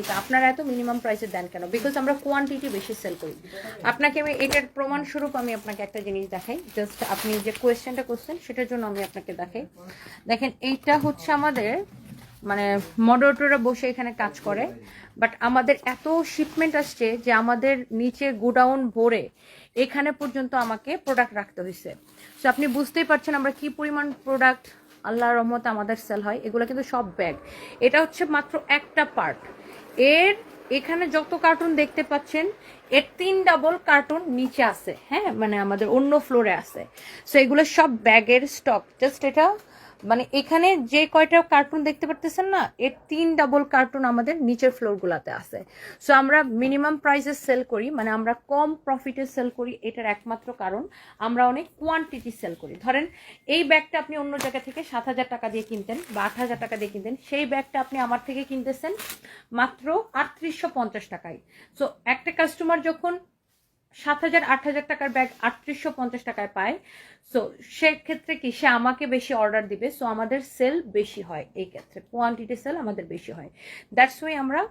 থেকে আপনারা এত মিনিমাম প্রাইসে দেন কেন? বিকজ আমরা কোয়ান্টিটি বেশি সেল করি। আপনাকে আমি এটার প্রমাণ স্বরূপ আমি আপনাকে একটা জিনিস দেখাই। জাস্ট আপনি যে কোয়েশ্চেনটা করছেন, সেটার জন্য আমি আপনাকে দেখাই। দেখেন, এইটা হচ্ছে আমাদের মানে মডারেটররা বসে এখানে কাজ করে। বাট আমাদের এত শিপমেন্ট আসছে যে আমাদের নিচে গোডাউন ভরে এখানে পর্যন্ত আমাকে প্রোডাক্ট রাখতে হয়েছে। সো আপনি বুঝতেই পারছেন আমরা কি পরিমাণ প্রোডাক্ট আল্লাহ রহমত আমাদের সেল হয়। এগুলো কিন্তু সব ব্যাগ এটা হচ্ছে মাত্র একটা পার্ট এর এখানে যত কার্টুন দেখতে পাচ্ছেন, এর তিন ডাবল কার্টুন নিচে আছে হ্যাঁ? মানে আমাদের অন্য ফ্লোরে আছে। সো এগুলো সব ব্যাগের স্টক জাস্ট এটা মানে এখানে যে কয়টা কার্টুন দেখতে পারতেছেন না, এর তিন ডাবল কার্টুন আমাদের নিচের ফ্লোরগুলোতে আছে। সো আমরা মিনিমাম প্রাইসে সেল করি মানে আমরা কম প্রফিটে সেল করি, এটার একমাত্র কারণ আমরা অনেক কোয়ান্টিটি সেল করি। ধরেন, এই ব্যাগটা আপনি অন্য জায়গা থেকে সাত হাজার টাকা দিয়ে কিনতেন বা আট হাজার টাকা দিয়ে কিনতেন, সেই ব্যাগটা আপনি আমার থেকে কিনতেছেন মাত্র আটত্রিশশো পঞ্চাশ টাকায়। সো একটা কাস্টমার যখন সাত হাজার, আট হাজার টাকার ব্যাগ আটত্রিশশো পঞ্চাশ টাকায় পায়। সো সেক্ষেত্রে কি সে আমাকে বেশি অর্ডার দিবে? সো আমাদের সেল বেশি হয় এই ক্ষেত্রে। কোয়ান্টিটি সেল আমাদের বেশি হয়। দ্যাটস ওয়াই আমরা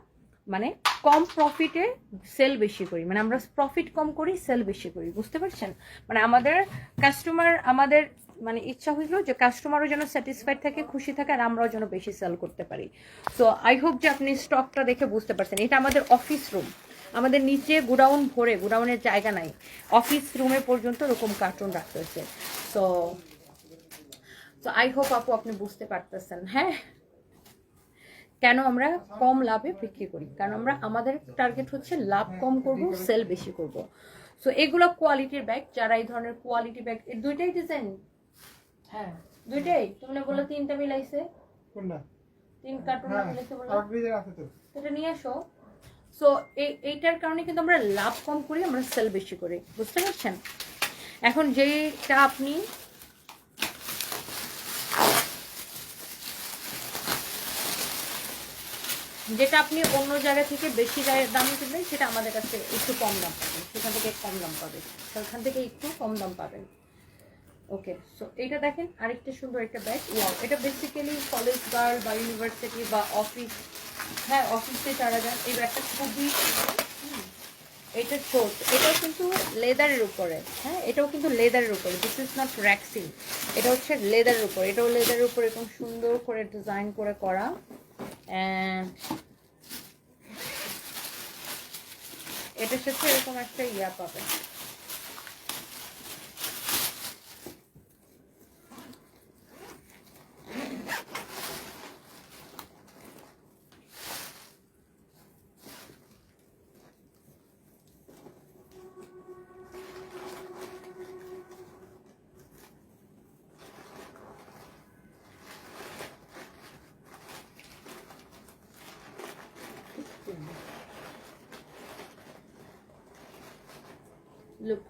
মানে কম প্রফিটে সেল বেশি করি। মানে আমরা প্রফিট কম করি সেল বেশি করি। বুঝতে পারছেন? মানে আমাদের কাস্টমার আমাদের মানে ইচ্ছা হইল যে কাস্টমারও যেন স্যাটিসফাইড থাকে, খুশি থাকে, আর আমরাও যেন বেশি সেল করতে পারি। সো আই হোপ যে আপনি স্টকটা দেখে বুঝতে পারছেন। এটা আমাদের অফিস রুম আমাদের নিচে গোডাউন ভরে গোডাউনের জায়গা নাই। অফিস রুমে পর্যন্ত এরকম কার্টুন রাখতে হচ্ছে তো তো আই হোপ আপু আপনি বুঝতে পারতেছেন। হ্যাঁ? কেন আমরা কম লাভে বিক্রি করি? কারণ আমরা আমাদের টার্গেট হচ্ছে লাভ কম করব সেল বেশি করব। সো এগুলো কোয়ালিটির ব্যাগ যারা এই ধরনের কোয়ালিটি ব্যাগ এর দুইটাই ডিজাইন হ্যাঁ। দুইটাই? তুমি বলল তিনটা মিলাইছে। কোনটা? তিন কার্টুন মিলাইছে বলল আর ফ্রিজের আছে তো। তো এটা নিয়ে আসো। সো এইটার কারণে কিন্তু আমরা লাভ কম করি, আমরা সেল বেশি করি। বুঝতে পারছেন? এখন যেটা আপনি যেটা আপনি অন্য জায়গা থেকে বেশি দামে কিনবেন সেটা আমাদের কাছে একটু কম দাম পাবেন। সেখান থেকে কম দাম পাবেন। সেখান থেকে একটু কম দাম পাবেন। ওকে সো এটা দেখেন, আরেকটা সুন্দর একটা ব্যাগ ওয়াও এটা বেসিক্যালি কলেজ গার্ল বা ইউনিভার্সিটি বা অফিস হ্যাঁ অফিসে যারা যান, এই ব্যাগটা খুবই এটা ছোট, এটাও কিন্তু লেদারের উপরে হ্যাঁ এটাও কিন্তু লেদারের উপরে দিস ইজ নট র্যাক্সিন এটা হচ্ছে লেদারের উপরে, এটাও লেদারের উপরে এরকম সুন্দর করে ডিজাইন করে করা অ্যান্ড এটার সাথে এরকম একটা ইয়া পাবেন। Look,